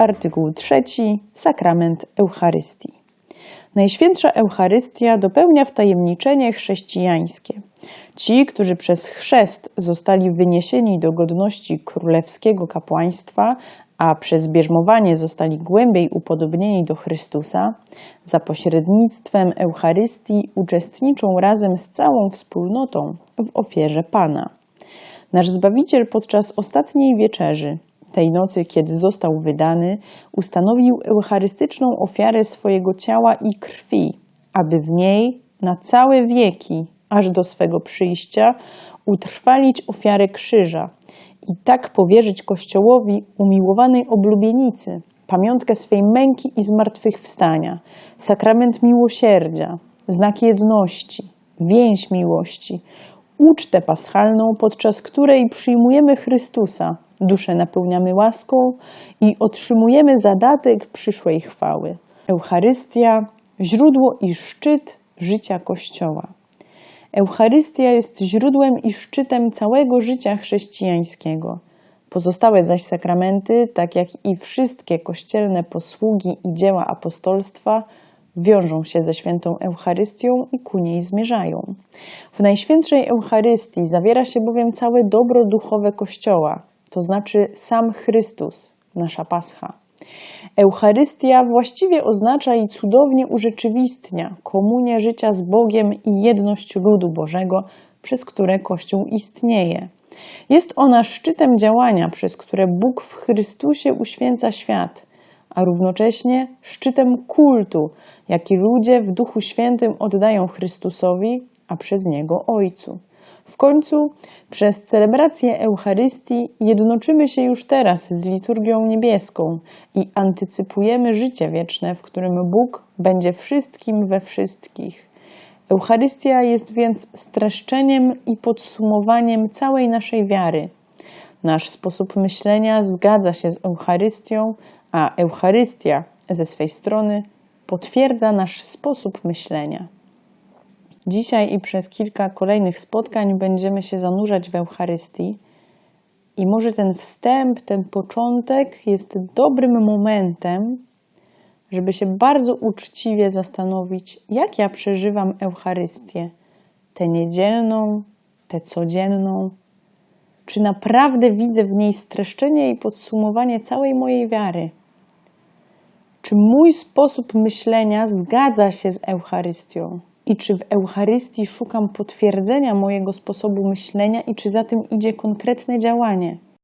Artykuł trzeci. Sakrament Eucharystii. Najświętsza Eucharystia dopełnia wtajemniczenie chrześcijańskie. Ci, którzy przez chrzest zostali wyniesieni do godności królewskiego kapłaństwa, a przez bierzmowanie zostali głębiej upodobnieni do Chrystusa, za pośrednictwem Eucharystii uczestniczą razem z całą wspólnotą w ofierze Pana. Nasz Zbawiciel podczas ostatniej wieczerzy, tej nocy, kiedy został wydany, ustanowił eucharystyczną ofiarę swojego ciała i krwi, aby w niej na całe wieki, aż do swego przyjścia, utrwalić ofiarę krzyża i tak powierzyć Kościołowi umiłowanej oblubienicy pamiątkę swej męki i zmartwychwstania, sakrament miłosierdzia, znak jedności, więź miłości, ucztę paschalną, podczas której przyjmujemy Chrystusa, duszę napełniamy łaską i otrzymujemy zadatek przyszłej chwały. Eucharystia, źródło i szczyt życia Kościoła. Eucharystia jest źródłem i szczytem całego życia chrześcijańskiego. Pozostałe zaś sakramenty, tak jak i wszystkie kościelne posługi i dzieła apostolstwa, wiążą się ze świętą Eucharystią i ku niej zmierzają. W Najświętszej Eucharystii zawiera się bowiem całe dobro duchowe Kościoła, to znaczy sam Chrystus, nasza Pascha. Eucharystia właściwie oznacza i cudownie urzeczywistnia komunię życia z Bogiem i jedność ludu Bożego, przez które Kościół istnieje. Jest ona szczytem działania, przez które Bóg w Chrystusie uświęca świat, a równocześnie szczytem kultu, jaki ludzie w Duchu Świętym oddają Chrystusowi, a przez Niego Ojcu. W końcu przez celebrację Eucharystii jednoczymy się już teraz z liturgią niebieską i antycypujemy życie wieczne, w którym Bóg będzie wszystkim we wszystkich. Eucharystia jest więc streszczeniem i podsumowaniem całej naszej wiary. Nasz sposób myślenia zgadza się z Eucharystią, a Eucharystia ze swej strony potwierdza nasz sposób myślenia. Dzisiaj i przez kilka kolejnych spotkań będziemy się zanurzać w Eucharystii. I może ten wstęp, ten początek jest dobrym momentem, żeby się bardzo uczciwie zastanowić, jak ja przeżywam Eucharystię, tę niedzielną, tę codzienną. Czy naprawdę widzę w niej streszczenie i podsumowanie całej mojej wiary? Czy mój sposób myślenia zgadza się z Eucharystią? I czy w Eucharystii szukam potwierdzenia mojego sposobu myślenia, i czy za tym idzie konkretne działanie?